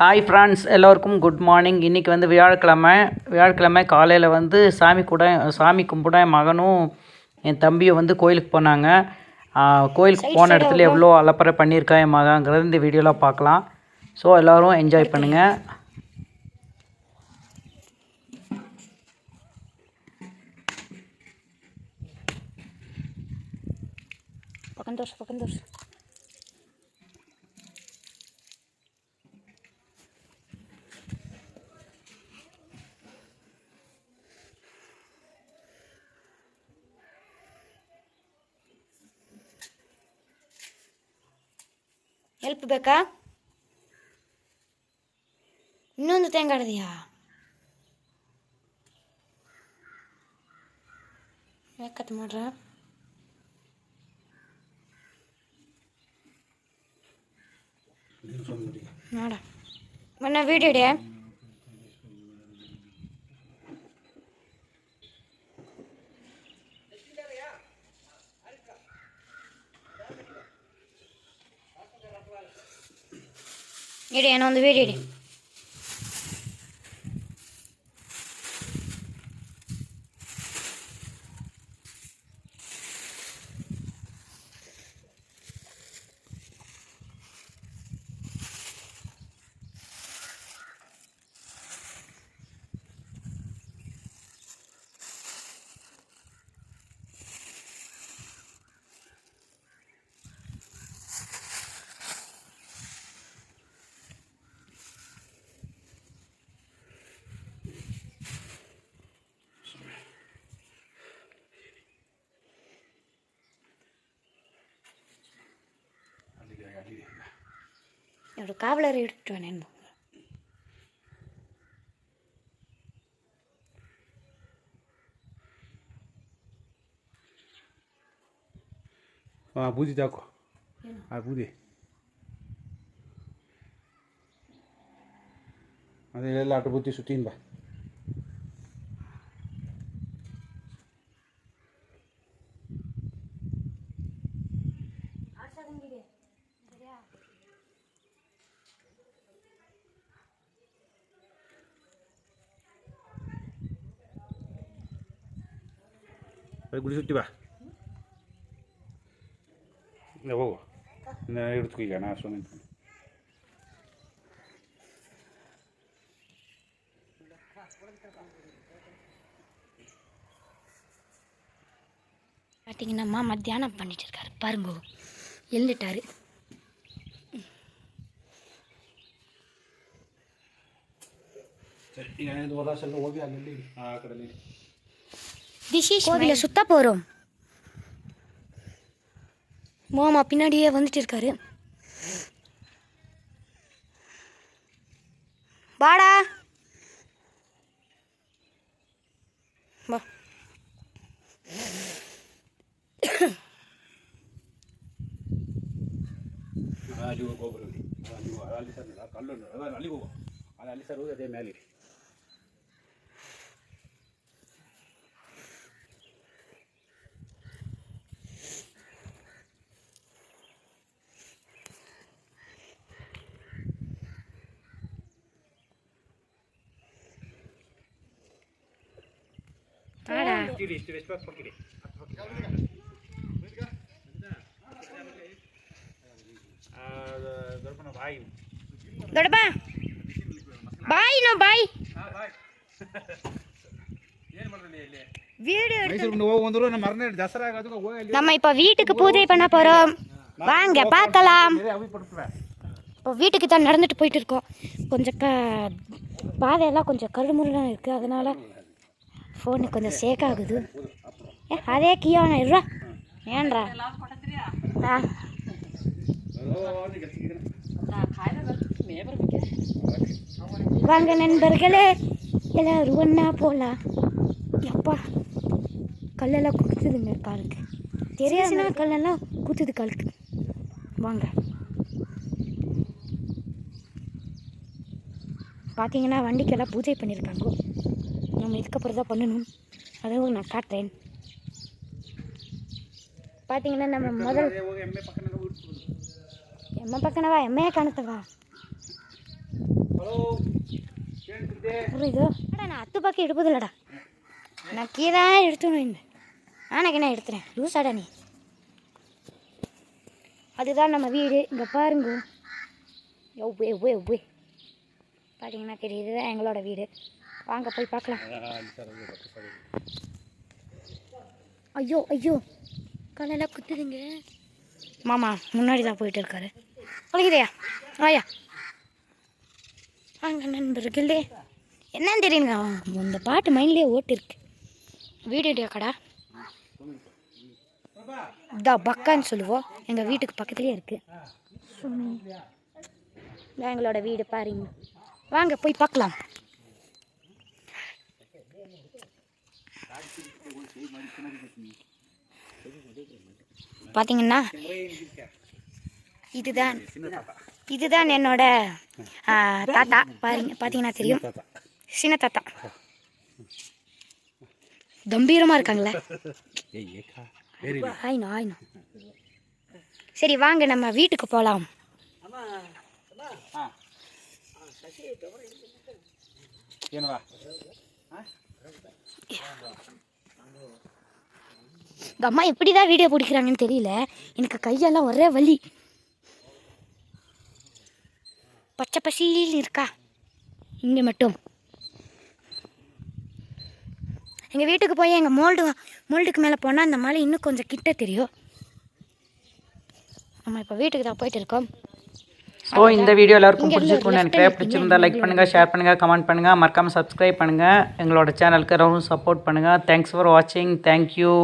Hi friends எல்லோருக்கும் good morning இன்றைக்கி வந்து வியாழக்கிழமை. வியாழக்கிழமை காலையில் வந்து சாமி கூட சாமி கும்பிட என் மகனும் என் தம்பியும் வந்து கோயிலுக்கு போனாங்க. கோயிலுக்கு போன இடத்துல எவ்வளோ அலப்பறை பண்ணியிருக்கா என் மகங்கிறது இந்த வீடியோவில் பார்க்கலாம். ஸோ எல்லோரும் என்ஜாய் பண்ணுங்கள் பக்கம் தோசை பக்கம் தோசை ಹೆಲ್ಪ್ ಬೇಕಾ ಇನ್ನೊಂದು ತೆಂಗಾಡಿದೆಯಾ ಯಾಕತ್ ಮಾಡ್ರ ನೋಡ ಮೊನ್ನೆ ವೀಡಿಯೋ ಇಡಿ ಇಡಿ ಏನೋ ಒಂದು ವೀಡಿಯೋ ಇಡಿ ఎవడు కావలరు ఇడుతూ నేను ಆ ಬೂದಿ ತಾಕು. ಆ ಬೂದಿ. ಅದೆಲ್ಲ ಆಟ ಬುದ್ಧಿ ಸುತ್ತೀನಿ ಬಾ. ಆಡ್ಸೋದಂಗಿದೆ ಗುಡಿ ಸುತ್ತಿ ಬಾ ಇಲ್ಲ ಹೋಗು ಇನ್ನು ಹಿಡಿದು ಈಗ ನಾ ಸುಮ್ಮನೆ பார்த்தீங்கன்னா மத்தியானம் பண்ணிட்டு இருக்காரு பாருங்க எழுந்துட்டாரு சரி ಈಗ ಇದು ಹೊಲ கோவில சுத்த போகிறோம் மாமா பின்னாடியே வந்துட்டு இருக்காரு வாடா வா ಅಲ್ಲಿ ಹೋಗಿ ಹೋಗ್ಬರು ಅಲ್ಲಿ ಹೋಗು. ಅಲ್ಲಿ ಸರ್ ಇಲ್ಲ ಕಲ್ಲು ಉಂಟು. ಅದ ಅಲ್ಲಿಗೆ ಹೋಗು ಅಲ್ಲಿ ಅಲ್ಲಿ ಸರ್ ಹೋಗಿ ಅದೇ ಮೇಲೆ ಇಲ್ಲಿ வீடியோ மைசூர் ಹೋಗಿ ಬಂದ್ರು ನಮ್ಮ ಮರನೇ ದಸರಾ ಆಗೋದಕ್ಕೆ ಹೋಗಿ ಅಲ್ಲಿ நம்ம இப்போ வீட்டுக்கு பூஜை பண்ண போகிறோம் வாங்க பார்க்கலாம் ಅವಿ ಪಡ್ತವೆ இப்போ வீட்டுக்கு தான் நடந்துட்டு போயிட்டு இருக்கோம் கொஞ்சம் க பாதையெல்லாம் கொஞ்சம் கருமுருலாம் இருக்குது அதனால் ஃபோனு கொஞ்சம் ஷேக் ஆகுது. ஏ அதே கியோனா இருவா ஏன்றா? ஆ. வாங்க நண்பர்களே. எல்லாரும் ஒன்றா போகலாம் எப்பா கல்லெல்லாம் குத்துதுங்க காலுக்கு தெரியாதுன்னா கல்லெல்லாம் குத்துது காலுக்கு வாங்க. பார்த்தீங்கன்னா வண்டிக்கெல்லாம் பூஜை பண்ணியிருக்காங்க நம்ம இதுக்கப்புறம் தான் பண்ணணும். அதுவும் நான் காட்டுறேன். பார்த்தீங்கன்னா நம்ம முதல் எம்ம பக்கனவா எம்மையா காணத்தவா புரியுதோ? நான் அத்து பக்கம் எடுப்பதில்லடா. நான் கீழே எடுத்துணும் ஆனாக்கு நான் எடுத்துறேன். லூசாடா நீ. அதுதான் நம்ம வீடு. இங்கே பாருங்க. எவ்வளோ எவ்வளோ எவ்வளோ பார்த்தீங்கன்னா தெரியுது இதுதான் எங்களோட வீடு. வாங்க போய் பார்க்கலாம். ஐயோ ஐயோ. காலெல்லாம் குத்துதுங்க. மாமா முன்னாடி தான் போயிட்டு இருக்காரு. பழகிதையா? ஆயா வாங்க நண்பர்களே. என்னன்னு தெரியுங்க இந்த பாட்டு மைண்ட்லேயே ஓட்டு இருக்கு. வீடு கடா இதா பக்கான்னு சொல்லுவோம் எங்கள் வீட்டுக்கு பக்கத்துலேயே இருக்கு. இதான் எங்களோட வீடு பாருங்க. வாங்க போய் பார்க்கலாம். பார்த்தீங்கன்னா இதுதான் இதுதான் என்னோட தாத்தா. பாருங்க பார்த்தீங்கன்னா தெரியும். சின்ன தாத்தா. கம்பீரமாக இருக்காங்களே. ஆயினோ ஆயினோ. சரி வாங்க நம்ம வீட்டுக்கு போகலாம் என்னவா இந்த அம்மா எப்படி தான் வீடியோ பிடிக்கிறாங்கன்னு தெரியல. எனக்கு கையெல்லாம் ஒரே வலி. பச்சை பசியில் இருக்கா? இங்கே மட்டும். எங்கள் வீட்டுக்கு போய் எங்கள் மோல்டு மோல்டுக்கு மேலே போனால் அந்த மலை இன்னும் கொஞ்சம் கிட்ட தெரியும். நம்ம இப்போ வீட்டுக்கு தான் போயிட்டு இருக்கோம். ஸோ இந்த வீடியோ எல்லாருக்கும் பிடிச்சிருக்கும்னு நினைக்கிறேன். பிடிச்சிருந்தா லைக் பண்ணுங்கள் ஷேர் பண்ணுங்கள் கமெண்ட் பண்ணுங்கள் மறக்காமல் சப்ஸ்கிரைப் பண்ணுங்கள் எங்களோட சேனலுக்கு ரொம்ப சப்போர்ட் பண்ணுங்கள் தேங்க்ஸ் ஃபார் வாட்சிங் தேங்க்யூ